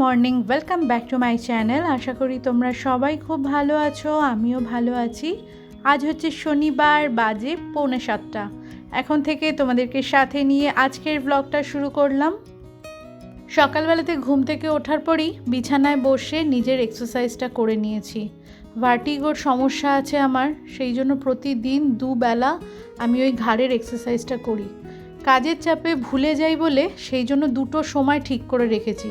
Morning welcome back to my channel আশা করি তোমরা সবাই খুব ভালো আছো, আমিও ভালো আছি। আজ হচ্ছে শনিবার, বাজে পৌনে সাতটা। এখন থেকে তোমাদেরকে সাথে নিয়ে আজকের ব্লগটা শুরু করলাম। সকালবেলাতে ঘুম থেকে ওঠার পরই বিছানায় বসে নিজের এক্সারসাইজটা করে নিয়েছি। ভার্টিগোর সমস্যা আছে আমার, সেই জন্য প্রতিদিন দুবেলা আমি ওই ঘাড়ের এক্সারসাইজটা করি। কাজের চাপে ভুলে যাই বলে সেই জন্য দুটো সময় ঠিক করে রেখেছি।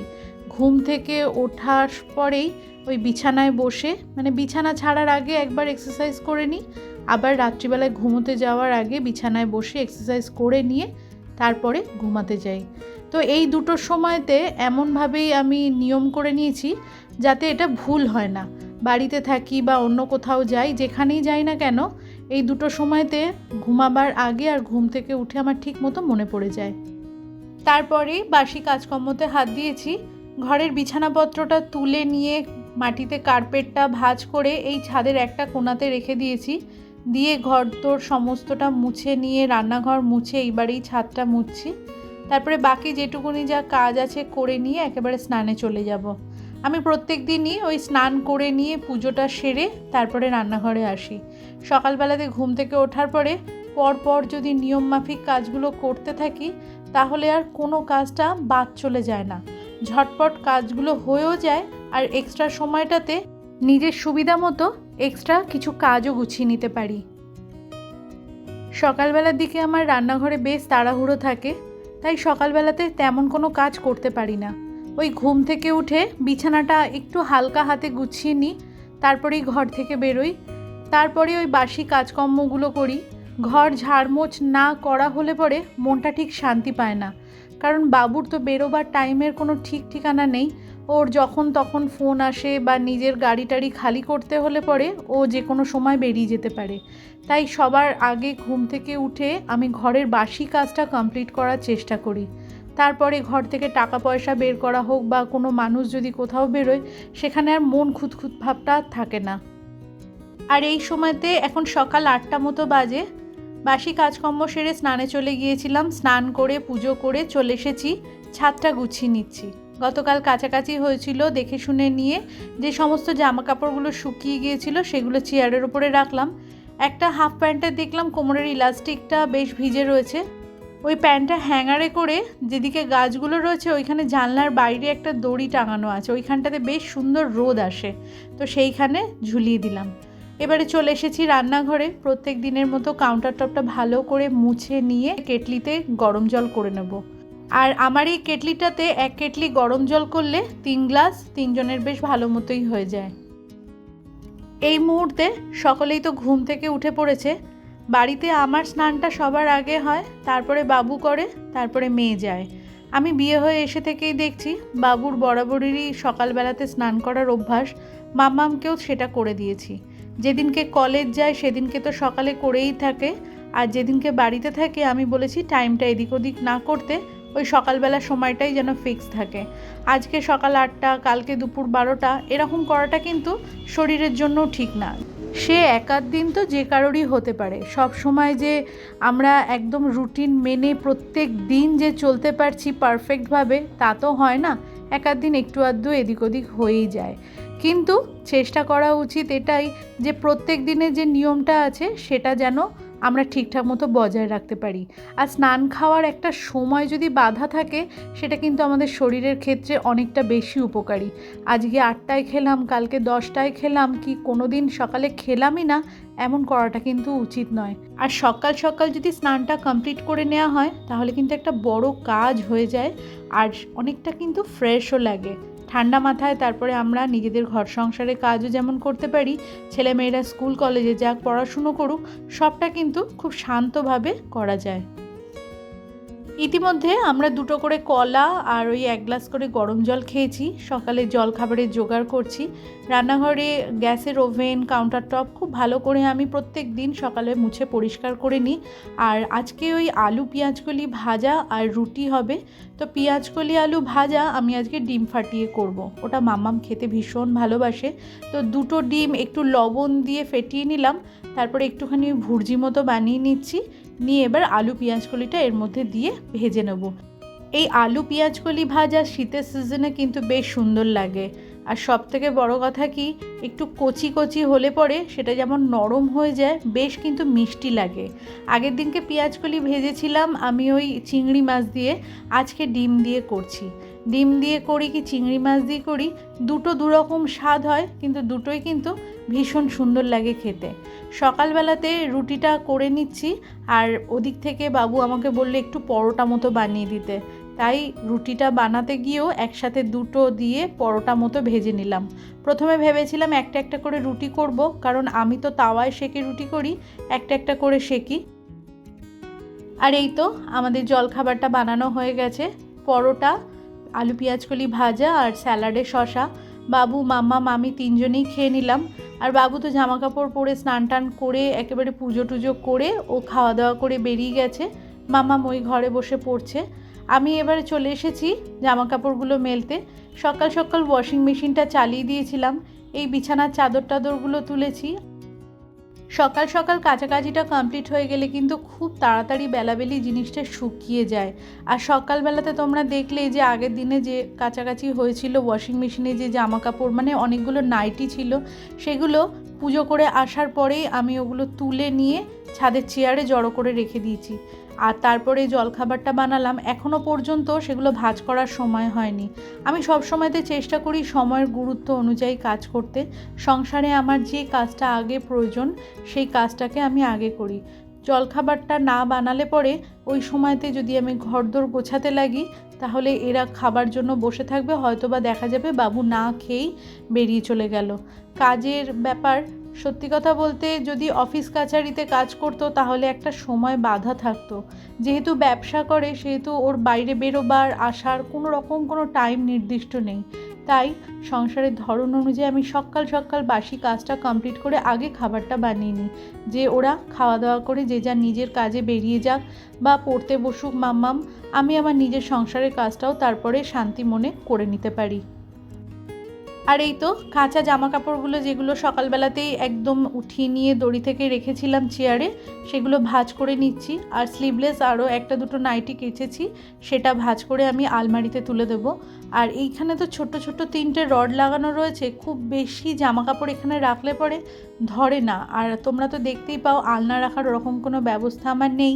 ঘুম থেকে ওঠার পরেই ওই বিছানায় বসে মানে বিছানা ছাড়ার আগে একবার এক্সারসাইজ করে নিই, আবার রাত্রিবেলায় ঘুমোতে যাওয়ার আগে বিছানায় বসে এক্সারসাইজ করে নিয়ে তারপরে ঘুমাতে যাই। তো এই দুটো সময়তে এমনভাবেই আমি নিয়ম করে নিয়েছি যাতে এটা ভুল হয় না। বাড়িতে থাকি বা অন্য কোথাও যাই, যেখানেই যাই না কেন, এই দুটো সময়তে ঘুমাবার আগে আর ঘুম থেকে উঠে আমার ঠিক মতো মনে পড়ে যায়। তারপরে বাসি কাজকর্মতে হাত দিয়েছি ঘরের বিছানাপত্রটা তুলে নিয়ে মাটিতে কার্পেটটা ভাঁজ করে এই ছাদের একটা কোণাতে রেখে দিয়েছি। দিয়ে ঘর তোর সমস্তটা মুছে নিয়ে, রান্নাঘর মুছে এইবারেই ছাদটা মুছছি। তারপরে বাকি যেটুকুনি যা কাজ আছে করে নিয়ে একেবারে স্নানে চলে যাব। আমি প্রত্যেক দিনই ওই স্নান করে নিয়ে পুজোটা সেরে তারপরে রান্নাঘরে আসি। সকালবেলাতে ঘুম থেকে ওঠার পরে পরপর যদি নিয়মমাফিক কাজগুলো করতে থাকি, তাহলে আর কোনো কাজটা বাদ চলে যায় না। ঝটপট কাজগুলো হয়েও যায় আর এক্সট্রা সময়টাতে নিজের সুবিধা মতো এক্সট্রা কিছু কাজও গুছিয়ে নিতে পারি। সকালবেলার দিকে আমার রান্নাঘরে বেশ তাড়াহুড়ো থাকে, তাই সকালবেলাতে তেমন কোনো কাজ করতে পারি না। ওই ঘুম থেকে উঠে বিছানাটা একটু হালকা হাতে গুছিয়ে নিই, তারপরেই ঘর থেকে বেরোই। তারপরে ওই বাসি কাজকর্মগুলো করি। ঘর ঝাড়মোছ না করা হলে পরে মনটা ঠিক শান্তি পায় না। কারণ বাবুর তো বেরোবার টাইমের কোনো ঠিক ঠিকানা নেই। ওর যখন তখন ফোন আসে বা নিজের গাড়ি টাড়ি খালি করতে হলে পরে ও যে কোনো সময় বেরিয়ে যেতে পারে। তাই সবার আগে ঘুম থেকে উঠে আমি ঘরের বাসি কাজটা কমপ্লিট করার চেষ্টা করি। তারপরে ঘর থেকে টাকা পয়সা বের করা হোক বা কোনো মানুষ যদি কোথাও বেরোয়, সেখানে আর মন খুঁতখুত ভাবটা থাকে না। আর এই সময়তে এখন সকাল আটটা মতো বাজে। বাসি কাজকর্ম সেরে স্নানে চলে গিয়েছিলাম। স্নান করে, পুজো করে চলে এসেছি। ছাদটা গুছিয়ে নিচ্ছি। গতকাল কাছাকাছি হয়েছিল দেখে শুনে নিয়ে যে সমস্ত জামা কাপড়গুলো শুকিয়ে গিয়েছিল সেগুলো চেয়ারের উপরে রাখলাম। একটা হাফ প্যান্টে দেখলাম কোমরের ইলাস্টিকটা বেশ ভিজে রয়েছে। ওই প্যান্টটা হ্যাঙ্গারে করে যেদিকে গাছগুলো রয়েছে ওইখানে জানলার বাইরে একটা দড়ি টাঙানো আছে। ওইখানটাতে বেশ সুন্দর রোদ আসে। তো সেইখানে ঝুলিয়ে দিলাম। এবারে চলে এসেছি রান্নাঘরে। প্রত্যেক দিনের মতো কাউন্টার টপটা ভালো করে মুছে নিয়ে কেটলিতে গরম জল করে নেব। আর আমার এই কেটলিটাতে এক কেটলি গরম জল করলে তিন গ্লাস তিনজনের বেশ ভালো মতোই হয়ে যায়। এই মুহূর্তে সকলেই তো ঘুম থেকে উঠে পড়েছে। বাড়িতে আমার স্নানটা সবার আগে হয়, তারপরে বাবু করে, তারপরে মেয়ে যায়। আমি বিয়ে হয়ে এসে থেকেই দেখছি বাবুর বরাবরেরই সকালবেলাতে স্নান করার অভ্যাস। মামামকেও সেটা করে দিয়েছি। যেদিনকে কলেজ যায় সেদিনকে তো সকালে করেই থাকে। আর যেদিনকে বাড়িতে থাকে, আমি বলেছি টাইমটা এদিক ওদিক না করতে, ওই সকালবেলার সময়টাই যেন ফিক্স থাকে। আজকে সকাল আটটা, কালকে দুপুর বারোটা, এরকম করাটা কিন্তু শরীরের জন্য ঠিক না। সে একাধ দিন তো যে কারোরই হতে পারে। সব সময় যে আমরা একদম রুটিন মেনে প্রত্যেক দিন যে চলতে পারছি পারফেক্টভাবে তা তো হয় না। একাধ দিন একটু আধটু এদিক ওদিক হয়েই যায়। কিন্তু চেষ্টা করা উচিত এটাই যে প্রত্যেক দিনের যে নিয়মটা আছে সেটা যেন আমরা ঠিকঠাক মতো বজায় রাখতে পারি। আর স্নান খাওয়ার একটা সময় যদি বাধা থাকে, সেটা কিন্তু আমাদের শরীরের ক্ষেত্রে অনেকটা বেশি উপকারী। আজকে আটটায় খেলাম, কালকে দশটায় খেলাম, কি কোনো দিন সকালে খেলামই না, এমন করাটা কিন্তু উচিত নয়। আর সকাল সকাল যদি স্নানটা কমপ্লিট করে নেওয়া হয়, তাহলে কিন্তু একটা বড় কাজ হয়ে যায়, আর অনেকটা কিন্তু ফ্রেশও লাগে। ঠান্ডা মাথায় তারপরে আমরা নিজেদের ঘর সংসারে কাজও যেমন করতে পারি, ছেলেমেয়েরা স্কুল, কলেজে যাক, পড়াশুনো করুক, সবটা কিন্তু খুব শান্তভাবে করা যায়। ইতিমধ্যে আমরা দুটো করে কলা আর ওই এক গ্লাস করে গরম জল খেয়েছি। সকালে জল খাবারের জোগাড় করছি। রান্নাঘরে গ্যাসের ওভেন কাউন্টার টপ খুব ভালো করে আমি প্রত্যেক দিন সকালে মুছে পরিষ্কার করে নিই। আর আজকে ওই আলু পেঁয়াজকলি ভাজা আর রুটি হবে। তো পেঁয়াজকলি আলু ভাজা আমি আজকে ডিম ফাটিয়ে করব। ওটা মাম্মাম খেতে ভীষণ ভালোবাসে। তো দুটো ডিম একটু লবণ দিয়ে ফেটিয়ে নিলাম। তারপরে একটুখানি ভুর্জি মতো বানিয়ে নিচ্ছি। নিয়ে এবার আলু পেঁয়াজ কলিটা এর মধ্যে দিয়ে ভেজে নেব। এই আলু পেঁয়াজকলি ভাজা শীতের সিজনে কিন্তু বেশ সুন্দর লাগে। আর সব থেকে বড় কথা কি, একটু কচি কচি হলে পরে সেটা যেমন নরম হয়ে যায়, বেশ কিন্তু মিষ্টি লাগে। আগের দিনকে পেঁয়াজকলি ভেজেছিলাম আমি ওই চিংড়ি মাছ দিয়ে, আজকে ডিম দিয়ে করছি। ডিম দিয়ে করি কি চিংড়ি মাছ দিয়ে করি, দুটো দুরকম স্বাদ হয়, কিন্তু দুটোই কিন্তু ভীষণ সুন্দর লাগে খেতে। সকালবেলাতে রুটিটা করে নিচ্ছি, আর ওদিক থেকে বাবু আমাকে বললে একটু পরোটা মতো বানিয়ে দিতে। তাই রুটিটা বানাতে গিয়েও একসাথে দুটো দিয়ে পরোটা মতো ভেজে নিলাম। প্রথমে ভেবেছিলাম একটা একটা করে রুটি করব, কারণ আমি তো তাওয়ায় সেকে রুটি করি, একটা একটা করে সেকি। আর এই তো আমাদের জলখাবারটা বানানো হয়ে গেছে, পরোটা আলু পেঁয়াজকলি ভাজা আর স্যালাডে শশা বাবু, মাম্মা, মামি তিনজনেই খেয়ে নিলাম। আর বাবু তো জামা কাপড় পরে স্নান টান করে একেবারে পুজো টুজো করে ও খাওয়া দাওয়া করে বেরিয়ে গেছে। মামা ওই ঘরে বসে পড়ছে। আমি এবারে চলে এসেছি জামা কাপড়গুলো মেলতে। সকাল সকাল ওয়াশিং মেশিনটা চালিয়ে দিয়েছিলাম। এই বিছানার চাদর টাদরগুলো তুলেছি। সকাল সকাল কাছাকাছিটা কমপ্লিট হয়ে গেলে কিন্তু খুব তাড়াতাড়ি বেলাবেলি জিনিসটা শুকিয়ে যায়। আর সকালবেলাতে তোমরা দেখলে যে আগের দিনে যে কাছাকাছি হয়েছিল ওয়াশিং মেশিনে যে জামা কাপড় মানে অনেকগুলো নাইটি ছিল, সেগুলো পুজো করে আসার পরেই আমি ওগুলো তুলে নিয়ে ছাদের চেয়ারে জড়ো করে রেখে দিয়েছি। আর তারপরে জলখাবারটা বানালাম এখনও পর্যন্ত সেগুলো ভাজ করার সময় হয়নি। আমি সব সময়তে চেষ্টা করি সময়ের গুরুত্ব অনুযায়ী কাজ করতে। সংসারে আমার যে কাজটা আগে প্রয়োজন, সেই কাজটাকে আমি আগে করি। জলখাবারটা না বানালে পরে ওই সময়তে যদি আমি ঘরদোর গোছাতে লাগি, তাহলে এরা খাবার জন্য বসে থাকবে হয়তো বা দেখা যাবে বাবু না খেয়েই বেরিয়ে চলে গেল। কাজের ব্যাপার সত্যি কথা বলতে যদি অফিস কাছারিতে কাজ করতো, তাহলে একটা সময় বাধা থাকতো। যেহেতু ব্যবসা করে, সেহেতু ওর বাইরে বেরোবার, আসার কোনো রকম কোনো টাইম নির্দিষ্ট নেই। তাই সংসারের ধরন অনুযায়ী আমি সকাল সকাল বাসি কাজটা কমপ্লিট করে আগে খাবারটা বানিয়ে নিই। যে ওরা খাওয়া দাওয়া করে, যে যার নিজের কাজে বেরিয়ে যাক বা পড়তে বসুক মাম্মাম, আমি আমার নিজের সংসারের কাজটাও তারপরে শান্তি মনে করে নিতে পারি। আর এই তো কাঁচা জামা কাপড়গুলো যেগুলো সকালবেলাতেই একদম উঠিয়ে নিয়ে দড়ি থেকে রেখেছিলাম চেয়ারে, সেগুলো ভাজ করে নিচ্ছি। আর স্লিভলেস আরও একটা দুটো নাইটি কেচেছি, সেটা ভাজ করে আমি আলমারিতে তুলে দেব। আর এইখানে তো ছোট ছোট তিনটে রড লাগানো রয়েছে, খুব বেশি জামা কাপড় এখানে রাখলে পরে ধরে না। আর তোমরা তো দেখতেই পাও, আলনা রাখার ওরকম কোনো ব্যবস্থা আমার নেই।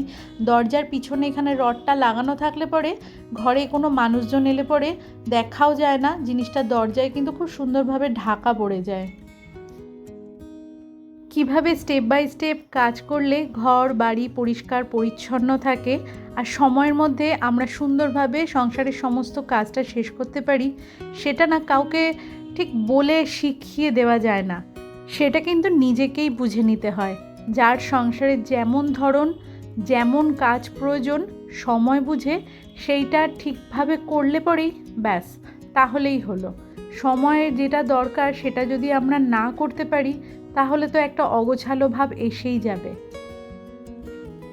দরজার পিছনে এখানে রডটা লাগানো থাকলে পরে ঘরে কোনো মানুষজন এলে পরে দেখাও যায় না, জিনিসটা দরজায় কিন্তু খুব সুন্দরভাবে ঢাকা পড়ে যায়। কীভাবে স্টেপ বাই স্টেপ কাজ করলে ঘর, বাড়ি পরিষ্কার, পরিচ্ছন্ন থাকে আর সময়ের মধ্যে আমরা সুন্দরভাবে সংসারের সমস্ত কাজটা শেষ করতে পারি, সেটা না কাউকে ঠিক বলে শিখিয়ে দেওয়া যায় না। সেটা কিন্তু নিজেকেই বুঝে নিতে হয়। যার সংসারে যেমন ধরন, যেমন কাজ প্রয়োজন সময় বুঝে সেইটা ঠিকভাবে করলে পরেই ব্যাস, তাহলেই হলো। সময়ে যেটা দরকার সেটা যদি আমরা না করতে পারি, তাহলে তো একটা অগোছালো ভাব এসেই যাবে।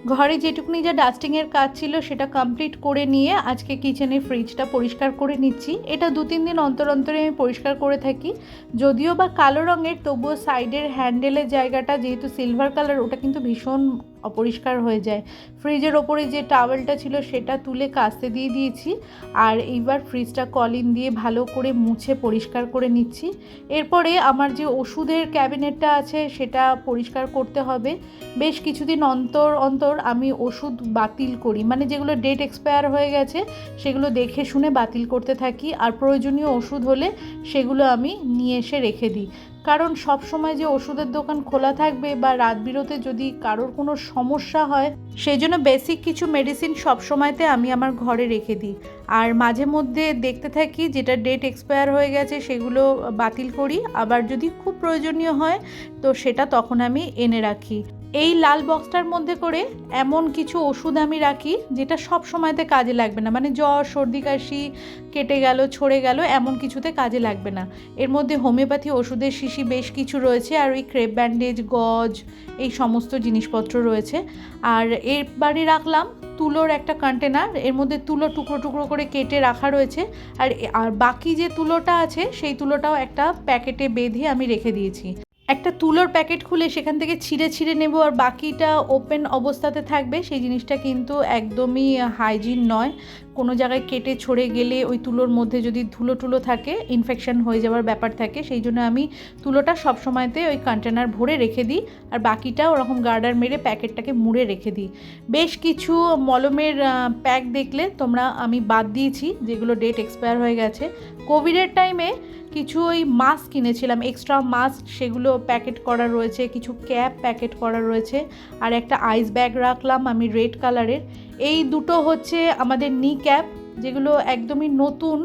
ঘরে যেটুকুনি যা ডাস্টিংয়ের কাজ ছিল সেটা কমপ্লিট করে নিয়ে আজকে কিচেনের ফ্রিজটা পরিষ্কার করে নিচ্ছি। এটা দু তিন দিন অন্তর অন্তরে আমি পরিষ্কার করে থাকি। যদিও বা কালো রঙের, তবুও সাইডের হ্যান্ডেলের জায়গাটা যেহেতু সিলভার কালার ওটা কিন্তু ভীষণ অপরিষ্কার হয়ে যায়। ফ্রিজের ওপরে যে টাওয়েলটা ছিল সেটা তুলে কাস্তে দিয়ে দিয়েছি। আর এইবার ফ্রিজটা কলিন দিয়ে ভালো করে মুছে পরিষ্কার করে নিচ্ছি। এরপরে আমার যে ওষুধের ক্যাবিনেটটা আছে সেটা পরিষ্কার করতে হবে। বেশ কিছুদিন অন্তর অন্তর আমি ওষুধ বাতিল করি। মানে যেগুলো ডেট এক্সপায়ার হয়ে গেছে, সেগুলো দেখে শুনে বাতিল করতে থাকি। আর প্রয়োজনীয় ওষুধ হলে সেগুলো আমি নিয়ে এসে রেখে দিই। কারণ সব সময় যে ওষুধের দোকান খোলা থাকবে বা রাত বিরতে যদি কারোর কোনো সমস্যা হয়, সেই জন্য বেসিক কিছু মেডিসিন সব সময়তে আমি আমার ঘরে রেখে দিই। আর মাঝে মধ্যে দেখতে থাকি যেটা ডেট এক্সপায়ার হয়ে গেছে সেগুলো বাতিল করি। আবার যদি খুব প্রয়োজনীয় হয়, তো সেটা তখন আমি এনে রাখি। এই লাল বক্সটার মধ্যে করে এমন কিছু ওষুধ আমি রাখি, যেটা সব সময়তে কাজে লাগবে না। মানে জ্বর, সর্দি, কাশি কেটে গেল, ছড়ে গেল, এমন কিছুতে কাজে লাগবে না। এর মধ্যে হোমিওপ্যাথি ওষুধের শিশি বেশ কিছু রয়েছে, আর ওই ক্রেপ ব্যান্ডেজ, গজ, এই সমস্ত জিনিসপত্র রয়েছে। আর এরবারে রাখলাম তুলোর একটা কন্টেনার এর মধ্যে তুলো টুকরো টুকরো করে কেটে রাখা রয়েছে। আর আর বাকি যে তুলোটা আছে, সেই তুলোটাও একটা প্যাকেটে বেঁধে আমি রেখে দিয়েছি। একটা তুলোর প্যাকেট খুলে সেখান থেকে ছিঁড়ে ছিঁড়ে নেব আর বাকিটা ওপেন অবস্থাতে থাকবে, সেই জিনিসটা কিন্তু একদমই হাইজিন নয়। কোনো জায়গায় কেটে ছড়ে গেলে ওই তুলোর মধ্যে যদি ধুলো টুলো থাকে ইনফেকশন হয়ে যাওয়ার ব্যাপার থাকে, সেই জন্য আমি তুলোটা সব সময়তে ওই কন্টেনার ভরে রেখে দিই আর বাকিটা ওরকম গার্ডার মেরে প্যাকেটটাকে মুড়ে রেখে দিই। বেশ কিছু মলমের প্যাক দেখলে তোমরা, আমি বাদ দিয়েছি, যেগুলো ডেট এক্সপায়ার হয়ে গেছে। কোভিডের টাইমে কিছু ওই মাস্ক কিনেছিলাম এক্সট্রা মাস্ক সেগুলো প্যাকেট করা রয়েছে, কিছু ক্যাপ প্যাকেট করা রয়েছে, আর একটা আইস ব্যাগ রাখলাম আমি রেড কালারের এই দুটো হচ্ছে আমাদের নি ক্যাপ যেগুলো একদমই নতুন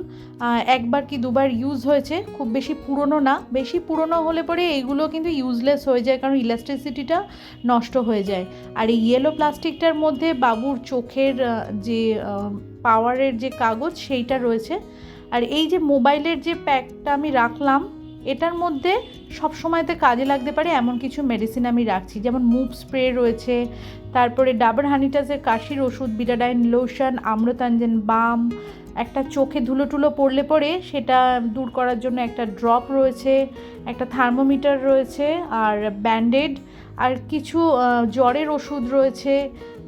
একবার কি দুবার ইউজ হয়েছে, খুব বেশি পুরনো না। বেশি পুরনো হলে পরে এইগুলো কিন্তু ইউজলেস হয়ে যায়, কারণ ইলাস্ট্রিসিটিটা নষ্ট হয়ে যায়। আর এই ইয়েলো প্লাস্টিকটার মধ্যে বাবুর চোখের যে পাওয়ারের যে কাগজ, সেইটা রয়েছে। আর এই যে মোবাইলের যে প্যাকটা আমি রাখলাম, এটার মধ্যে সব সময়তে কাজে লাগতে পারে এমন কিছু মেডিসিন আমি রাখছি। যেমন মুভ স্প্রে রয়েছে, তারপরে ডাবর হানিটাসের কাশির ওষুধ বিটাডাইন লোশন, আম্রতাঞ্জন বাম, একটা চোখে ধুলো টুলো পড়লে পরে সেটা দূর করার জন্য একটা ড্রপ রয়েছে, একটা থার্মোমিটার রয়েছে, আর ব্যান্ডেড, আর কিছু জ্বরের ওষুধ রয়েছে,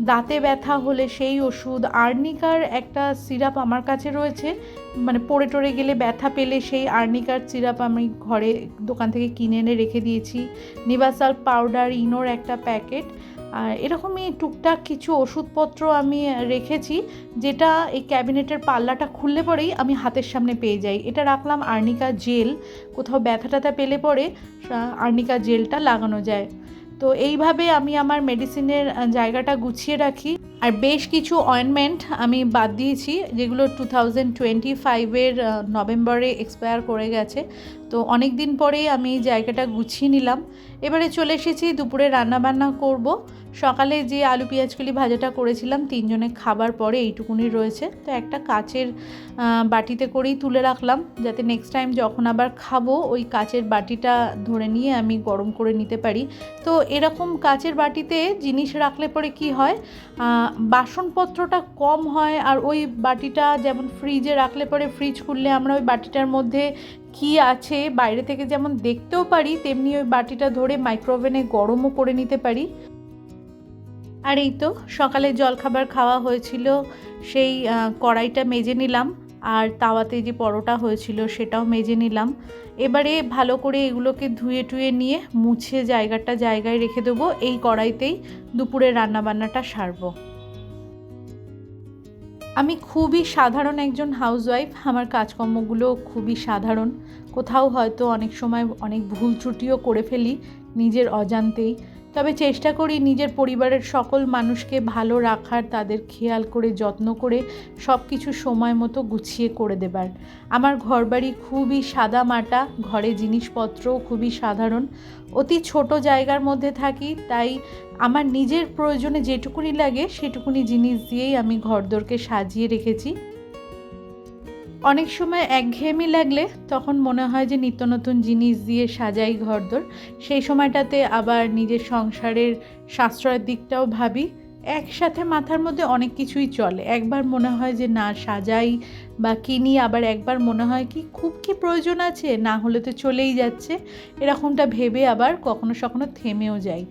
দাঁতে ব্যথা হলে সেই ওষুধ, আর্নিকার একটা সিরাপ আমার কাছে রয়েছে মানে পড়ে টরে গেলে ব্যথা পেলে সেই আর্নিকার সিরাপ আমি ঘরে দোকান থেকে কিনে এনে রেখে দিয়েছি। নিবাসাল পাউডার, ইনোর একটা প্যাকেট। আর এরকমই টুকটাক কিছু ওষুধপত্র আমি রেখেছি, যেটা এই ক্যাবিনেটের পাল্লাটা খুললে পরেই আমি হাতের সামনে পেয়ে যাই। এটা রাখলাম আর্নিকা জেল। কোথাও ব্যথা ট্যাথা পেলে পরে আর্নিকা জেলটা লাগানো যায়। তো এইভাবে আমি আমার মেডিসিনের জায়গাটা গুছিয়ে রাখি। আর বেশ কিছু অয়েনমেন্ট আমি বাদ দিয়েছি, যেগুলো টু থাউজেন্ড টোয়েন্টি ফাইভের নভেম্বরে এক্সপায়ার করে গেছে। তো অনেক দিন পরেই আমি জায়গাটা গুছিয়ে নিলাম। এবারে চলে এসেছি, দুপুরে রান্নাবান্না করব। সকালে যে আলু পেঁয়াজকলি ভাজাটা করেছিলাম তিনজনে খাবার পরে এইটুকুনি রয়েছে। তো একটা কাচের বাটিতে করেই তুলে রাখলাম, যাতে নেক্সট টাইম যখন আবার খাব, ওই কাচের বাটিটা ধরে নিয়ে আমি গরম করে নিতে পারি। তো এরকম কাচের বাটিতে জিনিস রাখলে পরে কি হয় বাসনপত্রটা কম হয়, আর ওই বাটিটা যেমন ফ্রিজে রাখলে পরে ফ্রিজ খুললে আমরা ওই বাটিটার মধ্যে কি আছে, বাইরে থেকে যেমন দেখতেও পারি, তেমনি ওই বাটিটা ধরে মাইক্রোওভেনে গরমও করে নিতে পারি। আর এই তো সকালে জলখাবার খাওয়া হয়েছিল, সেই কড়াইটা মেজে নিলাম, আর তাওয়াতে যে পরোটা হয়েছিল সেটাও মেজে নিলাম। এবারে ভালো করে এগুলোকে ধুয়ে টুয়ে নিয়ে মুছে জায়গাটা জায়গায় রেখে দেবো, এই কড়াইতেই দুপুরে রান্নাবান্নাটা সারবো। আমি খুবই সাধারণ একজন হাউসওয়াইফ আমার কাজকর্মগুলো খুবই সাধারণ। কোথাও হয়তো অনেক সময় অনেক ভুল ত্রুটিও করে ফেলি নিজের অজান্তেই। তবে চেষ্টা করি নিজের পরিবারের সকল মানুষকে ভালো রাখার, তাদের খেয়াল করে, যত্ন করে সব কিছু সময় মতো গুছিয়ে করে দেবার। আমার ঘরবাড়ি খুবই সাদা মাটা, ঘরে জিনিসপত্রও খুবই সাধারণ। অতি ছোট জায়গার মধ্যে থাকি, তাই আমার নিজের প্রয়োজনে যেটুকুনি লাগে, সেটুকুনি জিনিস দিয়েই আমি ঘরদোরকে সাজিয়ে রেখেছি। অনেক সময় একঘেয়েমি লাগলে তখন মনে হয় যে নিত্য নতুন জিনিস দিয়ে সাজাই ঘরদোর। সেই সময়টাতে আবার নিজের সংসারের সাশ্রয়ের দিকটাও ভাবি। একসাথে মাথার মধ্যে অনেক কিছুই চলে। একবার মনে হয় যে না, সাজাই বা কিনি, আবার একবার মনে হয় কি, খুব কি প্রয়োজন আছে? না হলে তো চলেই যাচ্ছে। এরকমটা ভেবে আবার কখনো সখনো থেমেও যাই।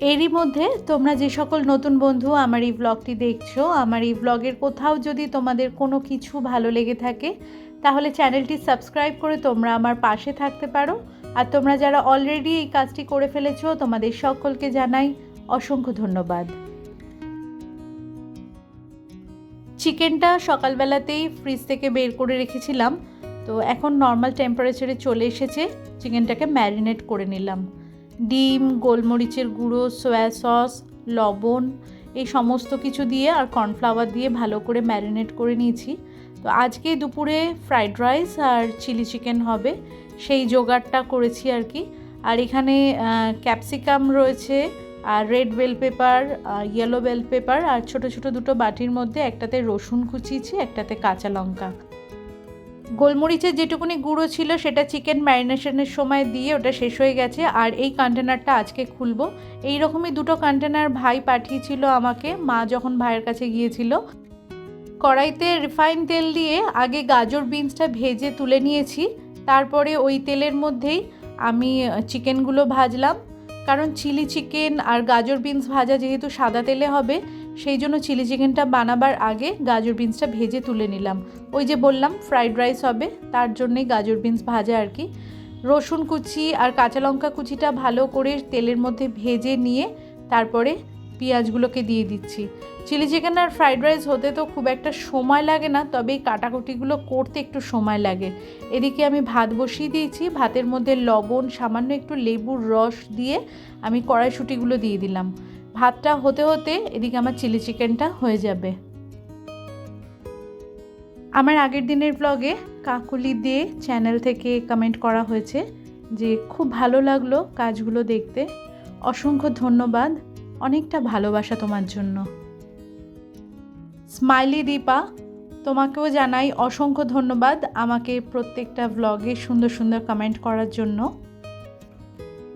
এরই মধ্যে তোমরা যে সকল নতুন বন্ধু আমার এই ব্লগটি দেখছ, আমার এই ব্লগের কোথাও যদি তোমাদের কোনো কিছু ভালো লেগে থাকে, তাহলে চ্যানেলটি সাবস্ক্রাইব করে তোমরা আমার পাশে থাকতে পারো। আর তোমরা যারা অলরেডি এই কাজটি করে ফেলেছো, তোমাদের সকলকে জানাই অসংখ্য ধন্যবাদ। চিকেনটা সকালবেলাতেই ফ্রিজ থেকে বের করে রেখেছিলাম, তো এখন নর্মাল টেম্পারেচারে চলে এসেছে, চিকেনটাকে ম্যারিনেট করে নিলাম। ডিম, গোলমরিচের গুঁড়ো, সয়া সস, লবণ, এই সমস্ত কিছু দিয়ে আর কর্নফ্লাওয়ার দিয়ে ভালো করে ম্যারিনেট করে নিয়েছি। তো আজকে দুপুরে ফ্রাইড রাইস আর চিলি চিকেন হবে, সেই জোগাড়টা করেছি আর কি। আর এখানে ক্যাপসিকাম রয়েছে, আর red bell pepper yellow bell pepper, আর ছোট ছোট দুটো বাটির মধ্যে একটাতে রসুন কুচিয়েছি, একটাতে কাঁচা লঙ্কা। গোলমরিচের যেটুকুনি গুঁড়ো ছিল, সেটা চিকেন ম্যারিনেশনের সময় দিয়ে ওটা শেষ হয়ে গেছে। আর এই কন্টেনারটা আজকে খুলবো। এই রকমই দুটো কন্টেনার ভাই পাঠিয়েছিল আমাকে, মা যখন ভাইয়ের কাছে গিয়েছিল। কড়াইতে রিফাইন তেল দিয়ে আগে গাজর বিনসটা ভেজে তুলে নিয়েছি। তারপরে ওই তেলের মধ্যেই আমি চিকেনগুলো ভাজলাম। কারণ চিলি চিকেন আর গাজর বিনস ভাজা যেহেতু সাদা তেলে হবে সেই জন্য চিলি চিকেনটা বানাবার আগে গাজর বিনসটা ভেজে তুলে নিলাম। ওই যে বললাম ফ্রাইড রাইস হবে, তার জন্যেই গাজর বিনস ভাজা আর কি। রসুন কুচি আর কাঁচা লঙ্কা কুচিটা ভালো করে তেলের মধ্যে ভেজে নিয়ে তারপরে পেঁয়াজগুলোকে দিয়ে দিচ্ছি। চিলি চিকেন আর ফ্রাইড রাইস হতে তো খুব একটা সময় লাগে না, তবে এই কাটাকুটিগুলো করতে একটু সময় লাগে। এদিকে আমি ভাত বসিয়ে দিয়েছি, ভাতের মধ্যে লবণ, সামান্য একটু লেবুর রস দিয়ে আমি কড়াইশুটিগুলো দিয়ে দিলাম। ভাতটা হতে হতে এদিকে আমার চিলি চিকেনটা হয়ে যাবে। আমার আগের দিনের ব্লগে কাকুলি দিয়ে চ্যানেল থেকে কমেন্ট করা হয়েছে যে খুব ভালো লাগল কাজগুলো দেখতে। অসংখ্য ধন্যবাদ। অনেকটা ভালোবাসা তোমার জন্য। স্মাইলি দীপা, তোমাকেও জানাই অসংখ্য ধন্যবাদ আমাকে প্রত্যেকটা ব্লগে সুন্দর সুন্দর কমেন্ট করার জন্য।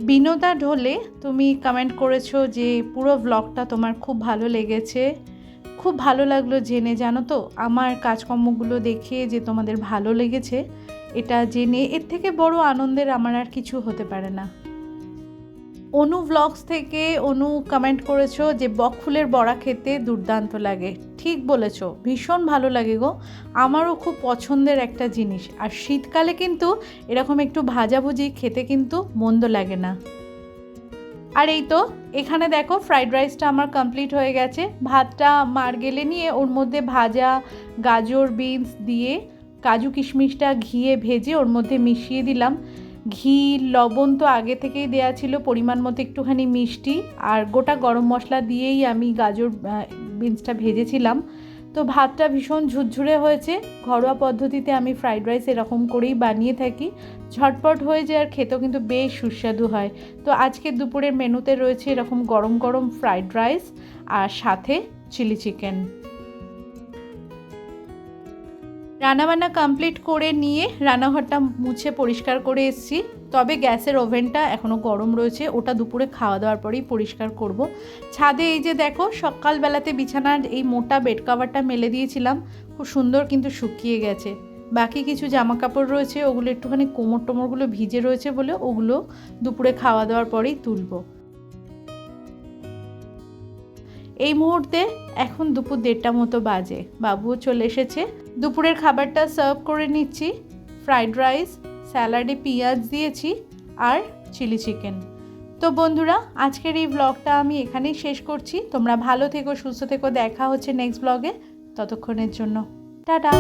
বিনোদা ঢোলে তুমি কমেন্ট করেছ যে পুরো ব্লগটা তোমার খুব ভালো লেগেছে। খুব ভালো লাগল জেনে, জানো তো? আমার কাজকর্মগুলো দেখে যে তোমাদের ভালো লেগেছে, এটা জেনে এর থেকে বড় আনন্দের আমার আর কিছু হতে পারে না। অনু ব্লগস থেকে অনু কমেন্ট করেছ যে বকফুলের বড়া খেতে দুর্দান্ত লাগে। ঠিক বলেছ, ভীষণ ভালো লাগে গো। আমারও খুব পছন্দের একটা জিনিস। আর শীতকালে কিন্তু এরকম একটু ভাজাভুজি খেতে কিন্তু মন্দ লাগে না। আর এই তো, এখানে দেখো ফ্রাইড রাইসটা আমার কমপ্লিট হয়ে গেছে। ভাতটা মার গেলে নিয়ে ওর মধ্যে ভাজা, গাজর বিনস দিয়ে কাজু কিশমিশটা ঘিয়ে ভেজে ওর মধ্যে মিশিয়ে দিলাম। ঘি, লবণ তো আগে থেকেই দেয়া ছিল, পরিমাণ মতো একটুখানি মিষ্টি, আর গোটা গরম মশলা দিয়েই আমি গাজর বিনসটা ভেজেছিলাম। তো ভাতটা ভীষণ ঝুরঝুরে হয়েছে, ঘরোয়া পদ্ধতিতে আমি ফ্রাইড রাইস এরকম করেই বানিয়ে থাকি। ঝটপট হয়ে যায় আর খেতেও কিন্তু বেশ সুস্বাদু হয়। তো আজকে দুপুরের মেনুতে রয়েছে এরকম গরম গরম ফ্রাইড রাইস আর সাথে চিলি চিকেন রান্নাবান্না কমপ্লিট করে নিয়ে রান্নাঘরটা মুছে পরিষ্কার করে এসেছি। তবে গ্যাসের ওভেনটা এখনও গরম রয়েছে, ওটা দুপুরে খাওয়া দাওয়ার পরেই পরিষ্কার করব। ছাদে এই যে দেখো, সকালবেলাতে বিছানার এই মোটা বেড কাভারটা মেলে দিয়েছিলাম, খুব সুন্দর কিন্তু শুকিয়ে গেছে। বাকি কিছু জামা কাপড় রয়েছে, ওগুলো একটুখানি কোমর টোমরগুলো ভিজে রয়েছে বলে ওগুলো দুপুরে খাওয়া দাওয়ার পরেই তুলবো। এই মুহূর্তে এখন দুপুর দেড়টা মতো বাজে। বাবুও চলে এসেছে। দুপুরের খাবারটা সার্ভ করে নিচ্ছি। ফ্রাইড রাইস, স্যালাডে পেঁয়াজ দিয়েছি আর চিলি চিকেন। তো বন্ধুরা, আজকের এই ব্লগটা আমি এখানেই শেষ করছি। তোমরা ভালো থেকো, সুস্থ থেকো। দেখা হচ্ছে নেক্সট ব্লগে ততক্ষণের জন্য। টাটা!